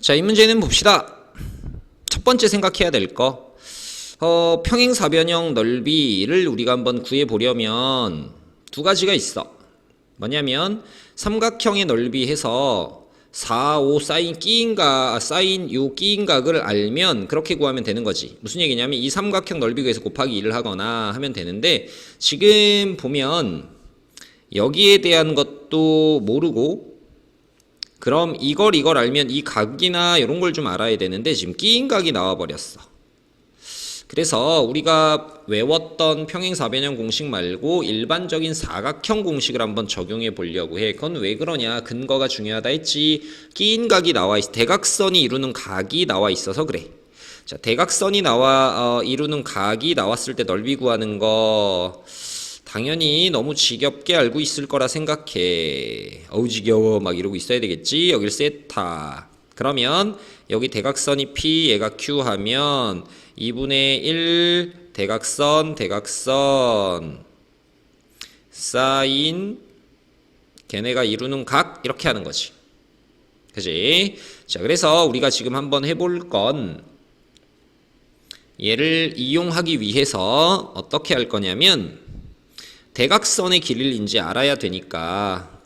자, 이 문제는 봅시다. 첫 번째 생각해야 될 거. 어, 평행사변형 넓이를 우리가 한번 구해 보려면 두 가지가 있어. 뭐냐면 삼각형의 넓이 해서 4, 5 사인 끼인각, 사인 요 끼인각을 알면 그렇게 구하면 되는 거지. 무슨 얘기냐면 이 삼각형 넓이 구해서 곱하기 2를 하거나 하면 되는데 지금 보면 여기에 대한 것도 모르고 그럼 이걸 이걸 알면 이 각이나 이런 걸 좀 알아야 되는데 지금 끼인 각이 나와 버렸어. 그래서 우리가 외웠던 평행사변형 공식 말고 일반적인 사각형 공식을 한번 적용해 보려고 해. 그건 왜 그러냐? 근거가 중요하다 했지. 끼인 각이 나와 있어. 대각선이 이루는 각이 나와 있어서 그래. 자, 대각선이 나와 어, 이루는 각이 나왔을 때 넓이 구하는 거 당연히 너무 지겹게 알고 있을 거라 생각해. 어우 지겨워 막 이러고 있어야 되겠지. 여길 세타. 그러면 여기 대각선이 P 얘가 Q 하면 2분의 1 대각선 대각선 사인 걔네가 이루는 각 이렇게 하는 거지. 그지? 자, 그래서 우리가 지금 한번 해볼 건 얘를 이용하기 위해서 어떻게 할 거냐면 대각선의 이제 알아야 되니까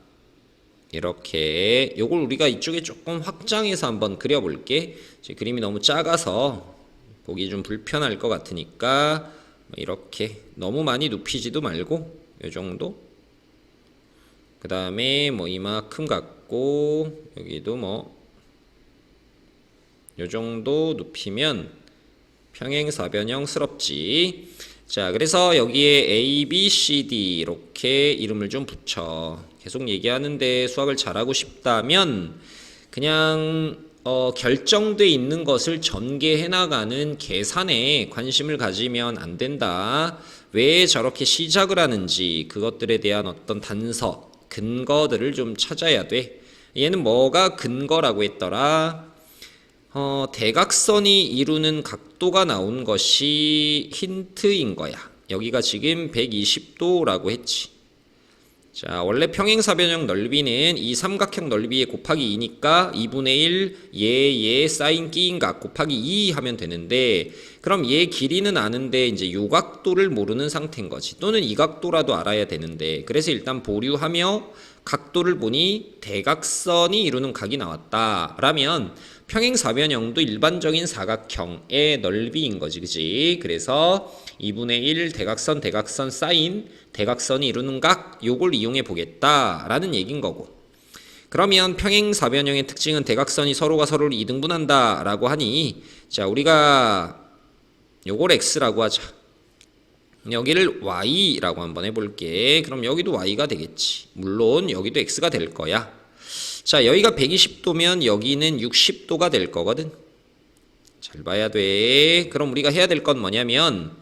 이렇게 요걸 우리가 이쪽에 조금 확장해서 한번 그려볼게. 그림이 너무 작아서 보기 좀 불편할 것 같으니까 이렇게 너무 많이 눕히지도 말고 요 정도. 그 다음에 뭐 이만큼 갖고 여기도 뭐 요 정도 눕히면 평행사변형스럽지. 자, 그래서 여기에 A, B, C, D 이렇게 이름을 좀 붙여. 계속 얘기하는데 수학을 잘하고 싶다면 그냥 어, 결정돼 있는 것을 전개해 나가는 계산에 관심을 가지면 안 된다. 왜 저렇게 시작을 하는지 그것들에 대한 어떤 단서, 근거들을 좀 찾아야 돼. 얘는 뭐가 근거라고 했더라? 어, 대각선이 이루는 각 도가 나온 것이 힌트인 거야. 여기가 지금 120도라고 했지. 자, 원래 평행사변형 넓이는 이 삼각형 넓이에 곱하기 2니까 2분의 1 얘, 얘 사인 끼인각 곱하기 2 하면 되는데 그럼 얘 길이는 아는데 이제 요 각도를 모르는 상태인 거지. 또는 이 각도라도 알아야 되는데 그래서 일단 보류하며 각도를 보니 대각선이 이루는 각이 나왔다. 라면 평행사변형도 일반적인 사각형의 넓이인 거지. 그지? 그래서 2분의 1 대각선 대각선 사인 대각선이 이루는 각 요걸 이용해 보겠다라는 얘긴 거고. 그러면 평행사변형의 특징은 대각선이 서로가 서로를 이등분한다라고 하니 자, 우리가 요걸 x라고 하자. 여기를 y라고 한번 해볼게. 그럼 여기도 y가 되겠지. 물론 여기도 x가 될 거야. 자, 여기가 120도면 여기는 60도가 될 거거든. 잘 봐야 돼. 그럼 우리가 해야 될 건 뭐냐면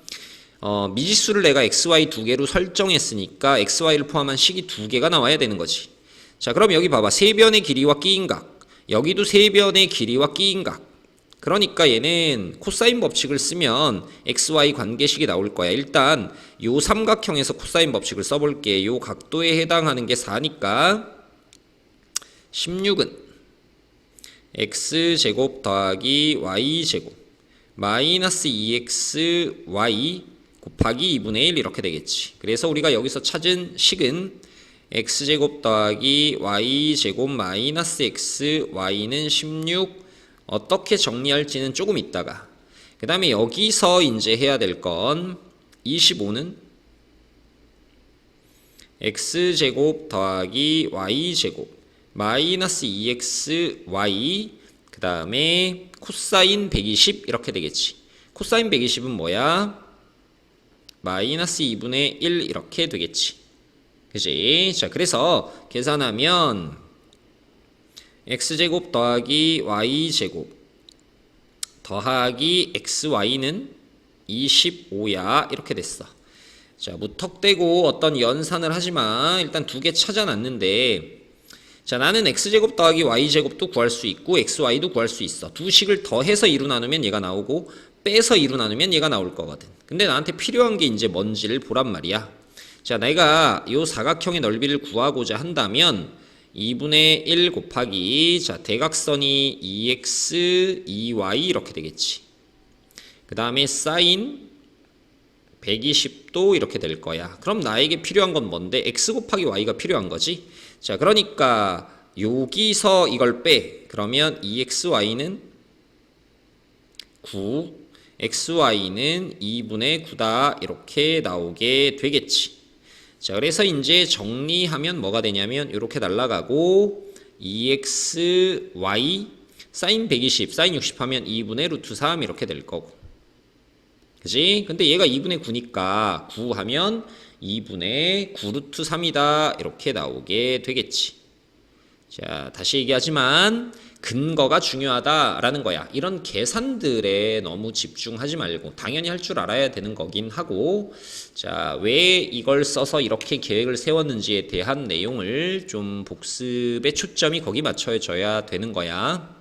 어, 미지수를 내가 xy 두 개로 설정했으니까 xy를 포함한 식이 두 개가 나와야 되는 거지. 자, 그럼 여기 봐봐. 세 변의 길이와 끼인 각. 여기도 세 변의 길이와 끼인 각. 그러니까 얘는 코사인 법칙을 쓰면 xy 관계식이 나올 거야. 일단 요 삼각형에서 코사인 법칙을 써볼게. 요 각도에 해당하는 게 4니까 16은 x제곱 더하기 y제곱 마이너스 2xy 곱하기 2분의 1 이렇게 되겠지. 그래서 우리가 여기서 찾은 식은 x제곱 더하기 y제곱 마이너스 xy는 16 어떻게 정리할지는 조금 있다가 그 다음에 여기서 이제 해야 될 건 25는 x제곱 더하기 y제곱 마이너스 2xy 그 다음에 코사인 120 이렇게 되겠지. 코사인 120은 뭐야? 마이너스 2분의 1 이렇게 되겠지. 그지? 자, 그래서 계산하면 x제곱 더하기 y제곱 더하기 xy는 25야. 이렇게 됐어. 자, 무턱대고 어떤 연산을 하지만 일단 두 개 찾아놨는데 자, 나는 x제곱 더하기 y제곱도 구할 수 있고 xy도 구할 수 있어. 두 식을 더해서 2로 나누면 얘가 나오고 빼서 2로 나누면 얘가 나올 거거든. 근데 나한테 필요한 게 이제 뭔지를 보란 말이야. 자, 내가 요 사각형의 넓이를 구하고자 한다면 2분의 1 곱하기 자 대각선이 2x 2y 이렇게 되겠지. 그 다음에 사인 120도 이렇게 될 거야. 그럼 나에게 필요한 건 뭔데? x 곱하기 y가 필요한 거지. 자, 그러니까 여기서 이걸 빼. 그러면 2xy는 9, xy는 2분의 9다. 이렇게 나오게 되겠지. 자, 그래서 이제 정리하면 뭐가 되냐면 이렇게 날라가고 2xy 사인 120, 사인 60 하면 2분의 루트 3 이렇게 될 거고. 그지? 근데 얘가 2분의 9니까 9 하면 2분의 9 루트 3이다. 이렇게 나오게 되겠지. 자, 다시 얘기하지만 근거가 중요하다라는 거야. 이런 계산들에 너무 집중하지 말고 당연히 할 줄 알아야 되는 거긴 하고 자, 왜 이걸 써서 이렇게 계획을 세웠는지에 대한 내용을 좀 복습의 초점이 거기 맞춰져야 되는 거야.